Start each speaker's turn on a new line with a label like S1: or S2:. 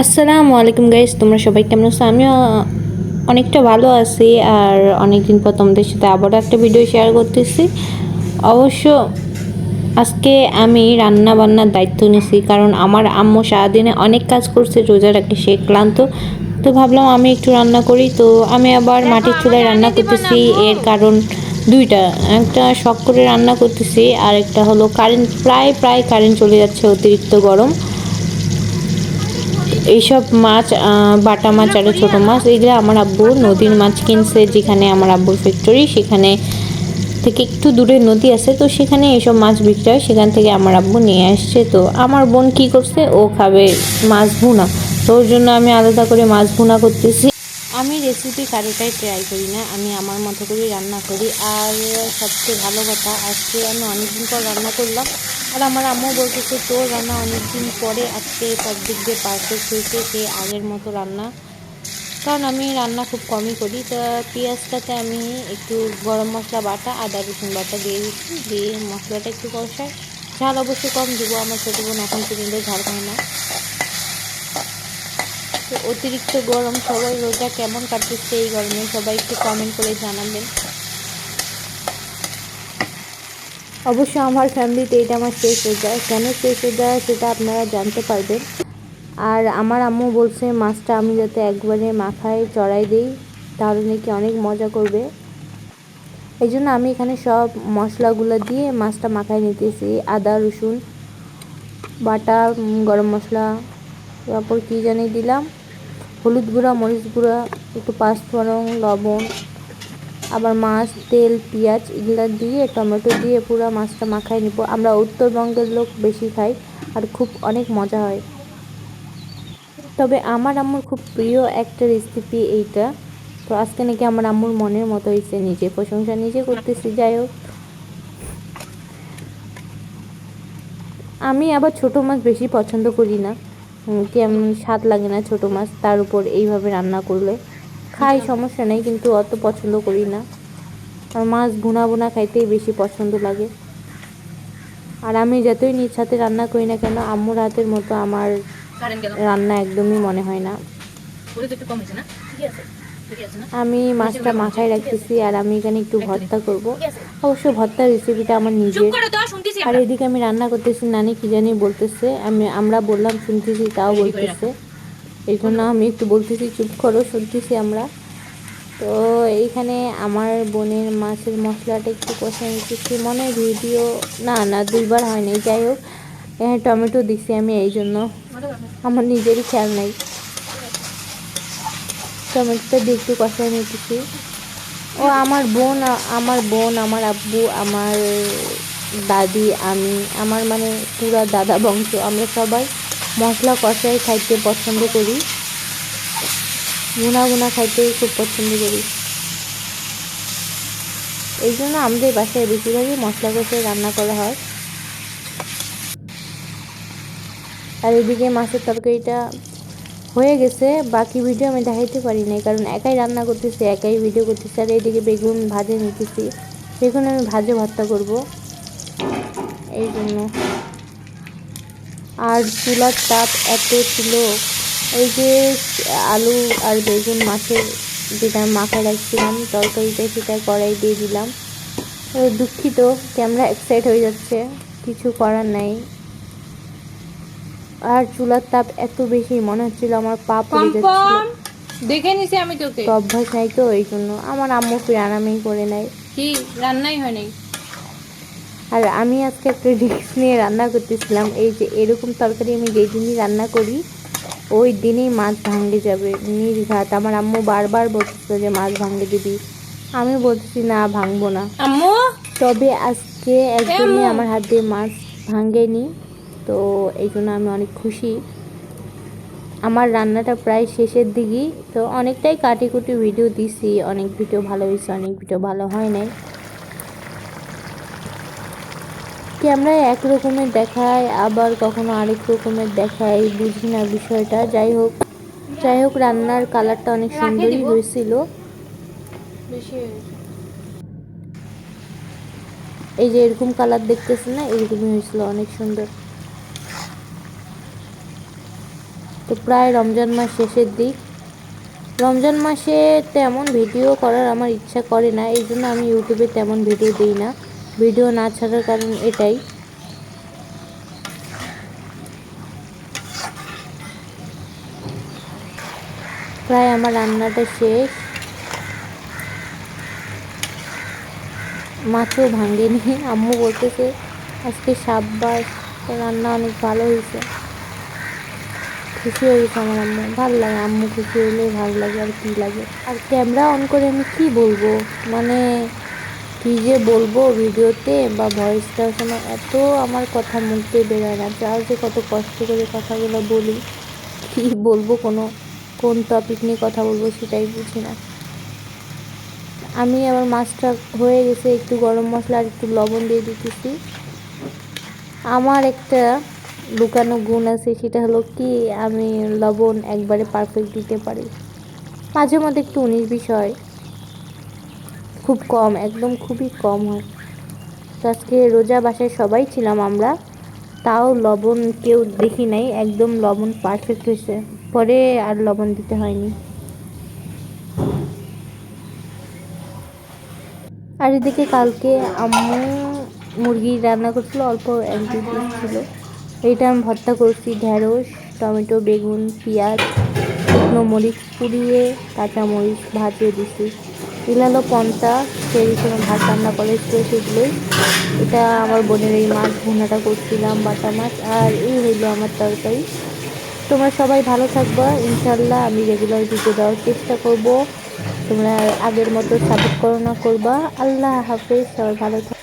S1: আসসালামু আলাইকুম গাইস তোমরা সবাই কেমন আছো? আমিও অনেকটা ভালো আছি আর অনেকদিন পর তোমাদের সাথে আবারও একটা ভিডিও শেয়ার করতেছি। অবশ্য আজকে আমি রান্না বান্নার দায়িত্ব নিয়েছি কারণ আমার আম্মু সারাদিনে অনেক কাজ করছে রোজা রাখে সে ক্লান্ত। তো ভাবলাম আমি একটু রান্না করি, তো আমি আবার মাটির চুলায় রান্না করতেছি, এর কারণ দুইটা। একটা শখ করে রান্না করতেছি আর একটা হলো কারেন্ট প্রায় প্রায় কারেন্ট চলে যাচ্ছে অতিরিক্ত গরম। এইসব মাছ বাটা মাছ আরও ছোটো মাছ, এগুলো আমার আব্বু নদীর মাছ কিনছে যেখানে আমার আব্বুর ফ্যাক্টরি সেখানে থেকে একটু দূরে নদী আছে, তো সেখানে এইসব মাছ বিক্রি হয়, সেখান থেকে আমার আব্বু নিয়ে আসছে, তো আমার বোন কি করছে, ও খাবে মাছ ভুনা, তো ওর জন্য আমি আলাদা করে মাছ ভুনা করতেছি। আমি রেসিপি কারোটাই ট্রাই করি না, আমি আমার মতো করে রান্না করি, আর সবচেয়ে ভালো কথা, আজকে আমি অনেকদিন পর রান্না করলাম আর আমার আম্মু বলতেছে, তোর রান্না অনেকদিন পরে আজকে সব দিক দিয়ে পারফেক্ট হয়েছে, সে আগের মতো রান্না। কারণ আমি রান্না খুব কমই করি। তো পেঁয়াজটাতে আমি একটু গরম মশলা বাটা আদা রসুন বাটা দিয়ে দিচ্ছি, দিয়ে মশলাটা একটু কষাই। ঝাল অবশ্যই কম দেবো, আমার ছোটো বোন এখন পর্যন্ত ঝাল খায় না। তো অতিরিক্ত গরম সবাই রোজা কেমন কাটতেছে এই গরমে সবাই একটু কমেন্ট করে জানাবেন। অবশ্য আমার ফ্যামিলিতে এটা আমার শেষ রোজা কেন শেষ রোজা সেটা আপনারা জানতে পারবেন। আর আমার আম্মু বলছে, মাছটা আমি যাতে একবারে মাখায় চড়াই দিই, তাহলে নাকি অনেক মজা করবে। এই জন্য আমি এখানে সব মশলাগুলো দিয়ে মাছটা মাখায় নিতেছি। আদা, রসুন, বাটা, গরম মশলা, তারপর কী জানি দিলাম? হলুদ গুঁড়া, মরিচ গুঁড়া, একটু পাঁচফোড়ন, লবণ আবার মাছ, তেল, পেঁয়াজ এগুলো দিয়ে, টমেটো দিয়ে পুরো মাছটা মাখায় নিব। আমরা উত্তরবঙ্গের লোক বেশি খাই আর খুব অনেক মজা হয়। তবে আমার আম্মুর খুব প্রিয় একটা রেসিপি এইটা। তো আজকে নাকি আমার আম্মুর মনের মতো হয়েছে, নিজে প্রশংসা নিজে করতেছি, যাই হোক। আমি আবার ছোট মাছ বেশি পছন্দ করি না। কেমন স্বাদ লাগে না ছোট মাছ, তার উপর এইভাবে রান্না করলে। খাই, সমস্যা নেই, কিন্তু অত পছন্দ করি না। আর মাছ ভুনা ভুনা খাইতেই বেশি পছন্দ লাগে। আর আমি যতই নিজ হাতে রান্না করি না কেন, আম্মুর হাতের মতো আমার রান্না একদমই মনে হয় না। আমি মাছটা মাথায় রাখতেছি আর আমি এখানে একটু ভর্তা করব। অবশ্য ভর্তার রেসিপিটা আমার নিজের। আর এদিকে আমি রান্না করতেছি, নানি কি জানি বলতেছে, আমি আমরা বললাম, শুনতেছি, তাও বলতেছে। এই জন্য আমি একটু বলতেছি, চুপ করো, শুনতেছি আমরা। তো এইখানে আমার বোনের মাছের মশলাটা একটু কষে নিতেছি। মনে হয় ভিডিও না না, দুইবার হয়নি। যাই হোক এখানে টমেটো দিছি আমি এই জন্য আমার নিজেরই খেয়াল নাই। টমেটোটা দিয়ে একটু কষাই নিতেছি। ও, আমার বোন আমার বোন, আমার আব্বু, আমার দাদি, আমি, আমার মানে পুরা দাদা বংশ, আমরা সবাই মশলা কষাই খাইতে পছন্দ করি। গুনা গুনা খাইতে খুব পছন্দ করি। এই জন্য আমাদের বাসায় বেশিরভাগই মশলা কষাই রান্না করা হয়। আর এদিকে মাছের তরকারিটা হয়ে গেছে, বাকি ভিডিও আমি দেখাইতে পারি নাই, কারণ একাই রান্না করতেছি, একাই ভিডিও করতেছি, আর এইদিকে বেগুন ভাজে নিতেছি। বেগুন আমি ভাজে ভর্তা করব। এই জন্য আর চুলার তাপ এত ছিল। ওই যে আলু আর বেগুন মাছের যেটা মাখায় রাখছিলাম তরকারিটা সেটা কড়াই দিয়ে দিলাম। দুঃখিত ক্যামেরা এক্সাইট হয়ে যাচ্ছে কিছু করার নাই। আর চুলার তাপ এত বেশি মনে হচ্ছিল আমার পা পড়ে যাচ্ছিল।
S2: দেখে নিছি আমি তোকে।
S1: অভ্যাস নাই তো এই জন্য। আমার আম্মু আরামেই করে নেয়।
S2: কি? রান্নাই হয় নাই?
S1: আর আমি আজকে একটা রিস্ক নিয়ে রান্না করতেছিলাম। এই যে এরকম তরকারি আমি যেই দিনই রান্না করি ওই দিনেই মাছ ভাঙে যাবে। নির্ঘাত। আমার আম্মু বারবার বলতেছিল যে মাছ ভাঙে দিবি। আমি বলতেছি না ভাঙবো না।
S2: আম্মু?
S1: তবে আজকে একদমই আমার হাত দিয়ে মাছ ভাঙেনি তো এই জন্য আমি অনেক খুশি। আমার রান্নাটা প্রায় শেষের দিকেই তো অনেকটাই কাটি কুটি ভিডিও দিছি। অনেক ভিডিও ভালো হয়েছে অনেক ভিডিও ভালো হয় নাই। ক্যামেরায় এক রকমের দেখায় আবার কখনো আরেক রকমের দেখায় বুঝি না বিষয়টা। যাই হোক যাই হোক রান্নার কালারটা অনেক সুন্দরই হয়েছিল। এই যে এরকম কালার দেখতেছেন না এরকমই হয়েছিল অনেক সুন্দর। তো তো প্রায় রমজান মাস শেষের দিক। রমজান মাসে তেমন ভিডিও করার আমার ইচ্ছা করে না এই জন্য আমি ইউটিউবে তেমন ভিডিও দিই না। ভিডিও না ছাড়ার কারণ এটাই। প্রায় আমার রান্নাটা শেষ। মাছও ভাঙেনি। আম্মু বলতেছে, আজকে সাব্বাস রান্না অনেক ভালো হয়েছে। খুশি হয়েছে আমার আম্মু। ভালো লাগে, আম্মু খুশি হলে ভালো লাগে আর কি লাগে। আর ক্যামেরা অন করে আমি কি বলব? মানে কি যে বলব ভিডিওতে বা ভয়েসটার সময় এত আমার কথা মুখতে বেরোয় না। যাও যে কত কষ্ট করে কথাগুলো বলি। কি বলব কোনো, কোন টপিক নিয়ে কথা বলব সেটাই বুঝি না। আমি আমার মাছটা হয়ে গেছে, একটু গরম মশলা আর একটু লবণ দিয়ে দিতেছি। আমার একটা লুকানো গুণ আছে, সেটা হলো কি, আমি লবণ একবারে পারফেক্ট দিতে পারি। মাঝে মধ্যে একটু উনিশ বিশ হয়। খুব কম, একদম খুবই কম হয়। তো আজকে রোজা বাসায় সবাই ছিলাম আমরা। তাও লবণ কেউ দেখি নাই, একদম লবণ পারফেক্ট হয়েছে। পরে আর লবণ দিতে হয়নি। আর এদিকে কালকে আম্মু মুরগি রান্না করছিল, অল্প এক ছিল। এইটা আমি ভর্তা করছি, ঢেঁড়স, টমেটো, বেগুন, পেঁয়াজ, শুকনো মরিচ পুড়িয়ে কাঁচা মরিচ ভাজিয়ে দিছি হলো পন্তা সেই সময় ভাত রান্না করে সেগুলোই এটা আমার বোনের এই মাছ ভুনাটা করছিলাম, বাটা মাছ, আর এই হইল আমার তরকারি। তোমরা সবাই ভালো থাকবা ইনশাল্লাহ আমি রেগুলার ভিডিও দেওয়ার চেষ্টা করব। তোমরা আগের মতো সাপোর্ট করো না, করবা। আল্লাহ হাফেজ, সবাই ভালো থাকবে